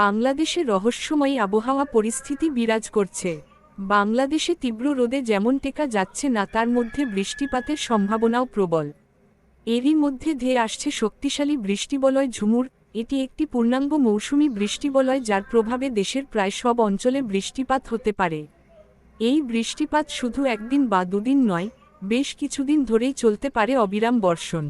বাংলাদেশে রহস্যময়ী আবহাওয়া পরিস্থিতি বিরাজ করছে। বাংলাদেশে তীব্র রোদে যেমন টেকা যাচ্ছে না, তার মধ্যে বৃষ্টিপাতের সম্ভাবনাও প্রবল। এরই মধ্যে ধেয়ে আসছে শক্তিশালী বৃষ্টিবলয় ঝুমুর। এটি একটি পূর্ণাঙ্গ মৌসুমি বৃষ্টিবলয় যার প্রভাবে দেশের প্রায় সব অঞ্চলে বৃষ্টিপাত হতে পারে। এই বৃষ্টিপাত শুধু একদিন বা দুদিন নয়, বেশ কিছুদিন ধরেই চলতে পারে অবিরাম বর্ষণ।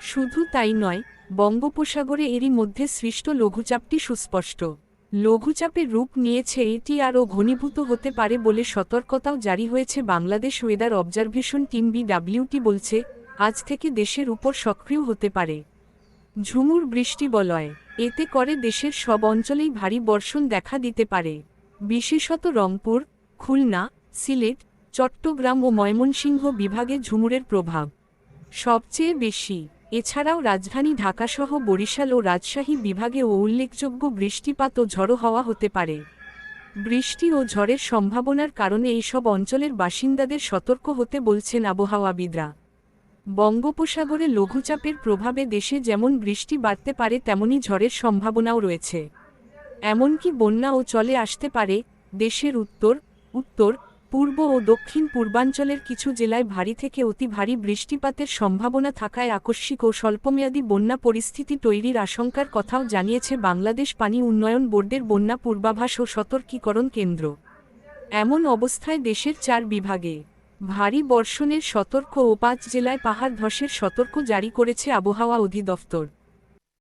শুধু তাই নয়, বঙ্গোপসাগরে এরই মধ্যে সৃষ্ট লঘুচাপটি সুস্পষ্ট। লঘুচাপের রূপ নিয়েছে এটি আরও ঘনীভূত হতে পারে বলে সতর্কতাও জারি হয়েছে Bangladesh weather observation team BWT বলছে, আজ থেকে দেশের উপর সক্রিয় হতে পারে। ঝুমুর বৃষ্টি বলয়, এতে করে দেশের সব অঞ্চলেই ভারী বর্ষণ দেখা দিতে পারে। বিশেষত রংপুর, খুলনা, সিলেট, চট্টগ্রাম ও ময়মনসিংহ বিভাগে ঝুমুরের প্রভাব। সবচেয়ে বেশি এছাড়াও রাজধানী ঢাকাসহ বরিশাল ও রাজশাহী বিভাগেও উল্লেখযোগ্য বৃষ্টিপাত ও ঝড়ো হওয়া হতে পারে। বৃষ্টি ও ঝড়ের সম্ভাবনার কারণে এইসব অঞ্চলের বাসিন্দাদের সতর্ক হতে বলছেন আবহাওয়াবিদরা। বঙ্গোপসাগরে লঘুচাপের প্রভাবে দেশে যেমন বৃষ্টি বাড়তে পারে, তেমনি ঝড়ের সম্ভাবনাও রয়েছে। এমনকি বন্যা ও চলে আসতে পারে, দেশের উত্তর উত্তর পূর্ব ও দক্ষিণ পূর্বাঞ্চলের কিছু জেলায় ভারী থেকে অতি ভারী বৃষ্টিপাতের সম্ভাবনা থাকায় আকস্মিক ও স্বল্পমেয়াদী বন্যা পরিস্থিতি তৈরির আশঙ্কার কথাও জানিয়েছে বাংলাদেশ পানি উন্নয়ন বোর্ডের বন্যা পূর্বাভাস ও সতর্কীকরণ কেন্দ্র। এমন অবস্থায় দেশের চার বিভাগে ভারী বর্ষণের সতর্ক ও পাঁচ জেলায় পাহাড় ধসের সতর্ক জারি করেছে আবহাওয়া অধিদপ্তর।